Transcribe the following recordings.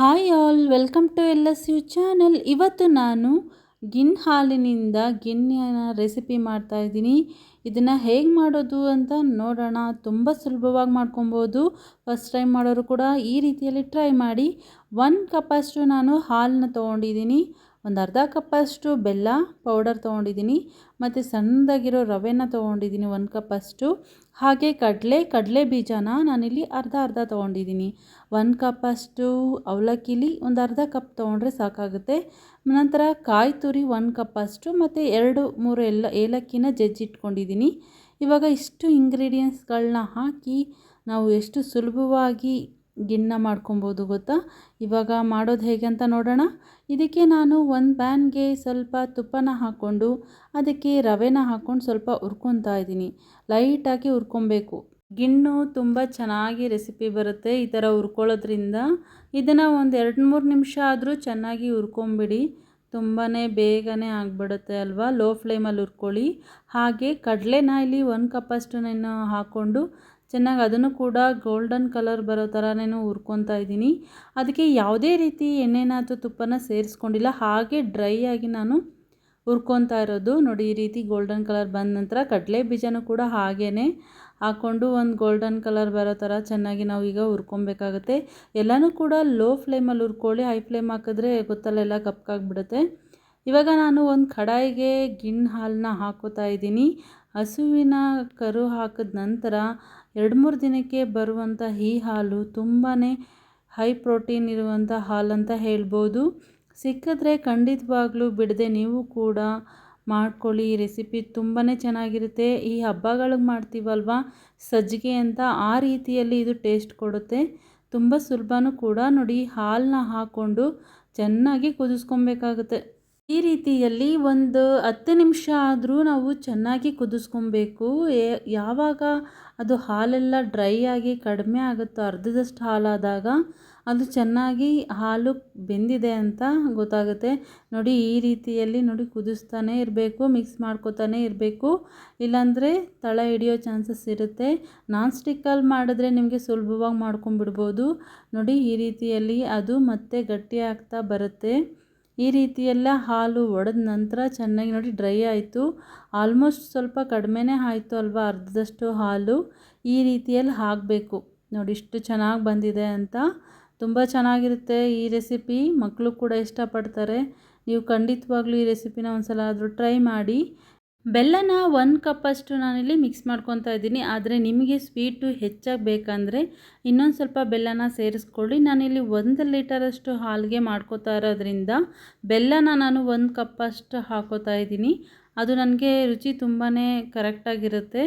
Hi all, welcome to L S U channel. ಇವತ್ತು ನಾನು ಗಿನ್ ಹಾಲಿನಿಂದ ಗಿನ್ನ ರೆಸಿಪಿ ಮಾಡ್ತಾ ಇದ್ದೀನಿ. ಇದನ್ನು ಹೇಗೆ ಮಾಡೋದು ಅಂತ ನೋಡೋಣ. ತುಂಬ ಸುಲಭವಾಗಿ ಮಾಡ್ಕೊಬೋದು. ಫಸ್ಟ್ ಟೈಮ್ ಮಾಡೋರು ಕೂಡ ಈ ರೀತಿಯಲ್ಲಿ ಟ್ರೈ ಮಾಡಿ. ಒನ್ ಕಪ್ಪಷ್ಟು ನಾನು ಹಾಲನ್ನ ತೊಗೊಂಡಿದ್ದೀನಿ. ಒಂದು ಅರ್ಧ ಕಪ್ಪಷ್ಟು ಬೆಲ್ಲ ಪೌಡರ್ ತೊಗೊಂಡಿದ್ದೀನಿ, ಮತ್ತು ಸಣ್ಣದಾಗಿರೋ ರವೆನ ತೊಗೊಂಡಿದ್ದೀನಿ ಒಂದು ಕಪ್ಪಷ್ಟು. ಹಾಗೆ ಕಡಲೆ ಕಡಲೆ ಬೀಜನ ನಾನಿಲ್ಲಿ ಅರ್ಧ ಅರ್ಧ ತೊಗೊಂಡಿದ್ದೀನಿ. ಒಂದು ಕಪ್ಪಷ್ಟು ಅವಲಕ್ಕಿಲಿ ಒಂದು ಅರ್ಧ ಕಪ್ ತೊಗೊಂಡ್ರೆ ಸಾಕಾಗುತ್ತೆ. ನಂತರ ಕಾಯಿ ತುರಿ ಒಂದು ಕಪ್ಪಷ್ಟು, ಮತ್ತು ಎರಡು, ಮೂರು ಎಲ್ಲ ಏಲಕ್ಕಿನ ಜಜ್ಜಿಟ್ಕೊಂಡಿದ್ದೀನಿ. ಇವಾಗ ಇಷ್ಟು ಇಂಗ್ರೀಡಿಯೆಂಟ್ಸ್ಗಳನ್ನ ಹಾಕಿ ನಾವು ಎಷ್ಟು ಸುಲಭವಾಗಿ ಗಿಣ್ಣ ಮಾಡ್ಕೊಬೋದು ಗೊತ್ತಾ? ಇವಾಗ ಮಾಡೋದು ಹೇಗೆ ಅಂತ ನೋಡೋಣ. ಇದಕ್ಕೆ ನಾನು ಒಂದು ಪ್ಯಾನ್ಗೆ ಸ್ವಲ್ಪ ತುಪ್ಪನ ಹಾಕ್ಕೊಂಡು ಅದಕ್ಕೆ ರವೆನ ಹಾಕ್ಕೊಂಡು ಸ್ವಲ್ಪ ಹುರ್ಕೊತಾ ಇದ್ದೀನಿ. ಲೈಟಾಗಿ ಹುರ್ಕೊಬೇಕು. ಗಿಣ್ಣು ತುಂಬ ಚೆನ್ನಾಗಿ ರೆಸಿಪಿ ಬರುತ್ತೆ ಈ ಥರ ಹುರ್ಕೊಳ್ಳೋದ್ರಿಂದ. ಇದನ್ನು ಒಂದು ಎರಡು ಮೂರು ನಿಮಿಷ ಆದರೂ ಚೆನ್ನಾಗಿ ಹುರ್ಕೊಂಬಿಡಿ. ತುಂಬಾ ಬೇಗನೆ ಆಗಿಬಿಡುತ್ತೆ ಅಲ್ವಾ? ಲೋ ಫ್ಲೇಮಲ್ಲಿ ಹುರ್ಕೊಳ್ಳಿ. ಹಾಗೆ ಕಡಲೆನ ಇಲ್ಲಿ ಒಂದು ಕಪ್ಪಷ್ಟು ನಾನು ಹಾಕ್ಕೊಂಡು ಚೆನ್ನಾಗಿ ಅದನ್ನು ಕೂಡ ಗೋಲ್ಡನ್ ಕಲರ್ ಬರೋ ಥರನೇ ಹುರ್ಕೊತಾ ಇದ್ದೀನಿ. ಅದಕ್ಕೆ ಯಾವುದೇ ರೀತಿ ಎಣ್ಣೆನ ಅಥವಾ ತುಪ್ಪನ ಸೇರಿಸ್ಕೊಂಡಿಲ್ಲ. ಹಾಗೆ ಡ್ರೈ ಆಗಿ ನಾನು ಹುರ್ಕೊತಾ ಇರೋದು. ನೋಡಿ, ಈ ರೀತಿ ಗೋಲ್ಡನ್ ಕಲರ್ ಬಂದ ನಂತರ ಕಡಲೆ ಬೀಜನೂ ಕೂಡ ಹಾಗೇ ಹಾಕ್ಕೊಂಡು ಒಂದು ಗೋಲ್ಡನ್ ಕಲರ್ ಬರೋ ಥರ ಚೆನ್ನಾಗಿ ನಾವು ಈಗ ಹುರ್ಕೊಬೇಕಾಗತ್ತೆ. ಎಲ್ಲನೂ ಕೂಡ ಲೋ ಫ್ಲೇಮಲ್ಲಿ ಹುರ್ಕೊಳ್ಳಿ ಹೈ ಫ್ಲೇಮ್ ಹಾಕಿದ್ರೆ ಗೊತ್ತಲ್ಲೆಲ್ಲ ಕಪ್ಕಾಗ್ಬಿಡುತ್ತೆ ಇವಾಗ ನಾನು ಒಂದು ಕಡಾಯಿಗೆ ಗಿಣ್ಣು ಹಾಲನ್ನ ಹಾಕೋತಾ ಇದ್ದೀನಿ. ಹಸುವಿನ ಕರು ಹಾಕಿದ ನಂತರ ಎರಡು ಮೂರು ದಿನಕ್ಕೆ ಬರುವಂಥ ಈ ಹಾಲು ತುಂಬಾ ಹೈ ಪ್ರೋಟೀನ್ ಇರುವಂಥ ಹಾಲು ಅಂತ ಹೇಳ್ಬೋದು. ಸಿಕ್ಕಿದ್ರೆ ಖಂಡಿತವಾಗ್ಲೂ ಬಿಡದೆ ನೀವು ಕೂಡ ಮಾಡ್ಕೊಳ್ಳಿ. ಈ ರೆಸಿಪಿ ತುಂಬಾ ಚೆನ್ನಾಗಿರುತ್ತೆ. ಈ ಹಬ್ಬಗಳಿಗೆ ಮಾಡ್ತೀವಲ್ವ? ಸಜ್ಜಿಗೆ ಅಂತ ಆ ರೀತಿಯಲ್ಲಿ ಇದು ಟೇಸ್ಟ್ ಕೊಡುತ್ತೆ. ತುಂಬ ಸುಲಭನೂ ಕೂಡ ನೋಡಿ ಹಾಲನ್ನ ಹಾಕ್ಕೊಂಡು ಚೆನ್ನಾಗಿ ಕುದಿಸ್ಕೊಬೇಕಾಗುತ್ತೆ. ಈ ರೀತಿಯಲ್ಲಿ ಒಂದು ಹತ್ತು ನಿಮಿಷ ಆದರೂ ನಾವು ಚೆನ್ನಾಗಿ ಕುದಿಸ್ಕೊಬೇಕು. ಯಾವಾಗ ಅದು ಹಾಲೆಲ್ಲ ಡ್ರೈ ಆಗಿ ಕಡಿಮೆ ಆಗುತ್ತೋ, ಅರ್ಧದಷ್ಟು ಹಾಲಾದಾಗ ಅದು ಚೆನ್ನಾಗಿ ಹಾಲು ಬೆಂದಿದೆ ಅಂತ ಗೊತ್ತಾಗುತ್ತೆ. ನೋಡಿ, ಈ ರೀತಿಯಲ್ಲಿ ನೋಡಿ, ಕುದಿಸ್ತಾನೆ ಇರಬೇಕು, ಮಿಕ್ಸ್ ಮಾಡ್ಕೋತಾನೆ ಇರಬೇಕು. ಇಲ್ಲಾಂದರೆ ತಳ ಹಿಡಿಯೋ ಚಾನ್ಸಸ್ ಇರುತ್ತೆ. ನಾನ್ ಸ್ಟಿಕ್ಕಲ್ಲಿ ಮಾಡಿದ್ರೆ ನಿಮಗೆ ಸುಲಭವಾಗಿ ಮಾಡ್ಕೊಂಡ್ಬಿಡ್ಬೋದು. ನೋಡಿ, ಈ ರೀತಿಯಲ್ಲಿ ಅದು ಮತ್ತೆ ಗಟ್ಟಿ ಆಗ್ತಾ ಬರುತ್ತೆ. ಈ ರೀತಿಯೆಲ್ಲ ಹಾಲು ಒಡೆದ ನಂತರ ಚೆನ್ನಾಗಿ ನೋಡಿ, ಡ್ರೈ ಆಯಿತು. ಆಲ್ಮೋಸ್ಟ್ ಸ್ವಲ್ಪ ಕಡಿಮೆನೇ ಆಯಿತು ಅಲ್ವಾ, ಅರ್ಧದಷ್ಟು ಹಾಲು. ಈ ರೀತಿಯಲ್ಲಿ ಹಾಕಬೇಕು. ನೋಡಿ, ಇಷ್ಟು ಚೆನ್ನಾಗಿ ಬಂದಿದೆ ಅಂತ. ತುಂಬ ಚೆನ್ನಾಗಿರುತ್ತೆ ಈ ರೆಸಿಪಿ. ಮಕ್ಕಳು ಕೂಡ ಇಷ್ಟಪಡ್ತಾರೆ. ನೀವು ಖಂಡಿತವಾಗ್ಲೂ ಈ ರೆಸಿಪಿನ ಒಂದು ಸಲ ಆದರೂ ಟ್ರೈ ಮಾಡಿ. ಬೆಲ್ಲನ ಒಂದು ಕಪ್ಪಷ್ಟು ನಾನಿಲ್ಲಿ ಮಿಕ್ಸ್ ಮಾಡ್ಕೊತಾ ಇದ್ದೀನಿ. ಆದರೆ ನಿಮಗೆ ಸ್ವೀಟು ಹೆಚ್ಚಾಗಿ ಬೇಕಂದರೆ ಇನ್ನೊಂದು ಸ್ವಲ್ಪ ಬೆಲ್ಲನ ಸೇರಿಸ್ಕೊಳ್ಳಿ. ನಾನಿಲ್ಲಿ ಒಂದು ಲೀಟರಷ್ಟು ಹಾಲಿಗೆ ಮಾಡ್ಕೋತಾ ಇರೋದ್ರಿಂದ ಬೆಲ್ಲನ ನಾನು ಒಂದು ಕಪ್ಪಷ್ಟು ಹಾಕೋತಾ ಇದ್ದೀನಿ. ಅದು ನನಗೆ ರುಚಿ ತುಂಬಾ ಕರೆಕ್ಟಾಗಿರುತ್ತೆ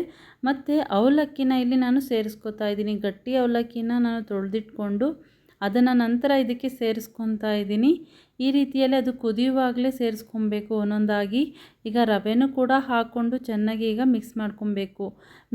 ಮತ್ತು ಅವಲಕ್ಕಿನ ಇಲ್ಲಿ ನಾನು ಸೇರಿಸ್ಕೋತಾ ಇದ್ದೀನಿ. ಗಟ್ಟಿ ಅವಲಕ್ಕಿನ ನಾನು ತೊಳೆದಿಟ್ಕೊಂಡು ಅದನ್ನು ನಂತರ ಇದಕ್ಕೆ ಸೇರಿಸ್ಕೊತಾ ಇದ್ದೀನಿ. ಈ ರೀತಿಯಲ್ಲಿ ಅದು ಕುದಿಯುವಾಗಲೇ ಸೇರಿಸ್ಕೊಬೇಕು ಒಂದೊಂದಾಗಿ ಈಗ ರವೆನೂ ಕೂಡ ಹಾಕ್ಕೊಂಡು ಚೆನ್ನಾಗಿ ಈಗ ಮಿಕ್ಸ್ ಮಾಡ್ಕೊಬೇಕು.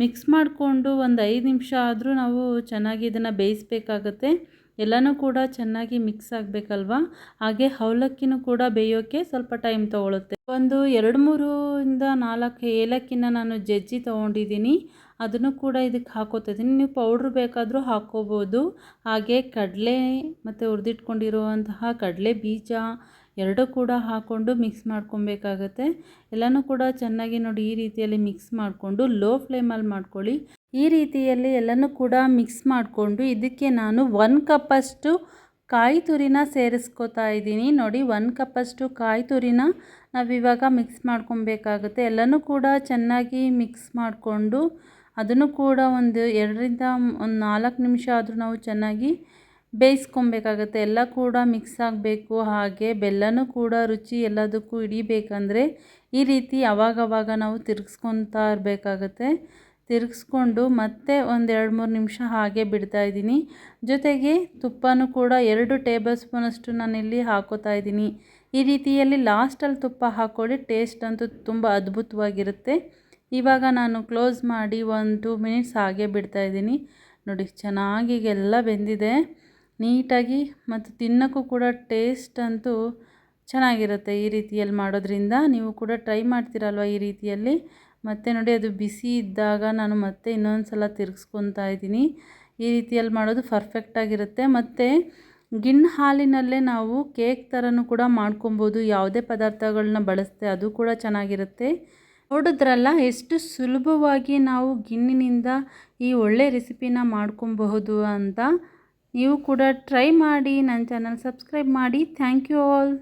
ಮಿಕ್ಸ್ ಮಾಡಿಕೊಂಡು ಒಂದು ಐದು ನಿಮಿಷ ಆದರೂ ನಾವು ಚೆನ್ನಾಗಿ ಇದನ್ನು ಬೇಯಿಸ್ಬೇಕಾಗತ್ತೆ. ಎಲ್ಲನೂ ಕೂಡ ಚೆನ್ನಾಗಿ ಮಿಕ್ಸ್ ಆಗಬೇಕಲ್ವಾ? ಹಾಗೆ ಅವಲಕ್ಕಿನೂ ಕೂಡ ಬೇಯೋಕ್ಕೆ ಸ್ವಲ್ಪ ಟೈಮ್ ತೊಗೊಳುತ್ತೆ. ಒಂದು ಎರಡು ಮೂರಿಂದ ನಾಲ್ಕು ಏಲಕ್ಕಿನ ನಾನು ಜಜ್ಜಿ ತೊಗೊಂಡಿದ್ದೀನಿ. ಅದನ್ನು ಕೂಡ ಇದಕ್ಕೆ ಹಾಕೋತಿದ್ದೀನಿ ನೀವು ಪೌಡ್ರ್ ಬೇಕಾದರೂ ಹಾಕ್ಕೋಬೋದು. ಹಾಗೆ ಕಡಲೆ ಮತ್ತು ಹುರಿದಿಟ್ಕೊಂಡಿರುವಂತಹ ಕಡಲೆ ಬೀಜ ಎರಡೂ ಕೂಡ ಹಾಕ್ಕೊಂಡು ಮಿಕ್ಸ್ ಮಾಡ್ಕೊಬೇಕಾಗತ್ತೆ. ಎಲ್ಲನೂ ಕೂಡ ಚೆನ್ನಾಗಿ ನೋಡಿ ಈ ರೀತಿಯಲ್ಲಿ ಮಿಕ್ಸ್ ಮಾಡಿಕೊಂಡು ಲೋ ಫ್ಲೇಮಲ್ಲಿ ಮಾಡ್ಕೊಳ್ಳಿ. ಈ ರೀತಿಯಲ್ಲಿ ಎಲ್ಲನೂ ಕೂಡ ಮಿಕ್ಸ್ ಮಾಡಿಕೊಂಡು ಇದಕ್ಕೆ ನಾನು ಒನ್ ಕಪ್ಪಷ್ಟು ಕಾಯಿ ತುರಿನ ಸೇರಿಸ್ಕೋತಾ ಇದ್ದೀನಿ. ನೋಡಿ, ಒನ್ ಕಪ್ಪಷ್ಟು ಕಾಯಿ ತುರಿನ ನಾವಿವಾಗ ಮಿಕ್ಸ್ ಮಾಡ್ಕೊಬೇಕಾಗುತ್ತೆ. ಎಲ್ಲನೂ ಕೂಡ ಚೆನ್ನಾಗಿ ಮಿಕ್ಸ್ ಮಾಡಿಕೊಂಡು ಅದನ್ನು ಕೂಡ ಒಂದು ಎರಡರಿಂದ ಒಂದು ನಾಲ್ಕು ನಿಮಿಷ ಆದರೂ ನಾವು ಚೆನ್ನಾಗಿ ಬೇಯಿಸ್ಕೊಬೇಕಾಗತ್ತೆ. ಎಲ್ಲ ಕೂಡ ಮಿಕ್ಸ್ ಆಗಬೇಕು. ಹಾಗೆ ಬೆಲ್ಲನೂ ಕೂಡ ರುಚಿ ಎಲ್ಲದಕ್ಕೂ ಹಿಡಿಬೇಕಂದ್ರೆ ಈ ರೀತಿ ಅವಾಗವಾಗ ನಾವು ತಿರುಗಿಸ್ಕೊತಾ ಇರಬೇಕಾಗತ್ತೆ. ತಿರುಗಿಸ್ಕೊಂಡು ಮತ್ತೆ ಒಂದು ಎರಡು ಮೂರು ನಿಮಿಷ ಹಾಗೆ ಬಿಡ್ತಾ ಇದ್ದೀನಿ. ಜೊತೆಗೆ ತುಪ್ಪನೂ ಕೂಡ ಎರಡು ಟೇಬಲ್ ಸ್ಪೂನಷ್ಟು ನಾನಿಲ್ಲಿ ಹಾಕೋತಾ ಇದ್ದೀನಿ. ಈ ರೀತಿಯಲ್ಲಿ ಲಾಸ್ಟಲ್ಲಿ ತುಪ್ಪ ಹಾಕ್ಕೊಳ್ಳಿ ಟೇಸ್ಟ್ ಅಂತೂ ತುಂಬ ಅದ್ಭುತವಾಗಿರುತ್ತೆ. ಇವಾಗ ನಾನು ಕ್ಲೋಸ್ ಮಾಡಿ ಒಂದು ಟೂ ಮಿನಿಟ್ಸ್ ಹಾಗೆ ಬಿಡ್ತಾ ಇದ್ದೀನಿ. ನೋಡಿ, ಚೆನ್ನಾಗಿ ಎಲ್ಲ ಬೆಂದಿದೆ. ನೀಟಾಗಿ ಮತ್ತು ತಿನ್ನೋಕ್ಕೂ ಕೂಡ ಟೇಸ್ಟ್ ಅಂತೂ ಚೆನ್ನಾಗಿರುತ್ತೆ ಈ ರೀತಿಯಲ್ಲಿ ಮಾಡೋದ್ರಿಂದ. ನೀವು ಕೂಡ ಟ್ರೈ ಮಾಡ್ತೀರಲ್ವ ಈ ರೀತಿಯಲ್ಲಿ? ಮತ್ತು ನೋಡಿ, ಅದು ಬಿಸಿ ಇದ್ದಾಗ ನಾನು ಮತ್ತೆ ಇನ್ನೊಂದು ಸಲ ತಿರುಗಿಸ್ಕೊತಾ ಇದ್ದೀನಿ. ಈ ರೀತಿಯಲ್ಲಿ ಮಾಡೋದು ಪರ್ಫೆಕ್ಟಾಗಿರುತ್ತೆ ಮತ್ತು ಗಿಣ್ ಹಾಲಿನಲ್ಲೇ ನಾವು ಕೇಕ್ ಥರನೂ ಕೂಡ ಮಾಡ್ಕೊಬೋದು. ಯಾವುದೇ ಪದಾರ್ಥಗಳನ್ನ ಬಳಸ್ತೆ ಅದು ಕೂಡ ಚೆನ್ನಾಗಿರುತ್ತೆ. ನೋಡಿದ್ರಲ್ಲ, ಎಷ್ಟು ಸುಲಭವಾಗಿ ನಾವು ಗಿಣ್ಣಿನಿಂದ ಈ ಒಳ್ಳೆ ರೆಸಿಪಿನ ಮಾಡ್ಕೊಬಹುದು ಅಂತ. ನೀವು ಕೂಡ ಟ್ರೈ ಮಾಡಿ ನನ್ನ ಚಾನಲ್ ಸಬ್ಸ್ಕ್ರೈಬ್ ಮಾಡಿ. Thank you all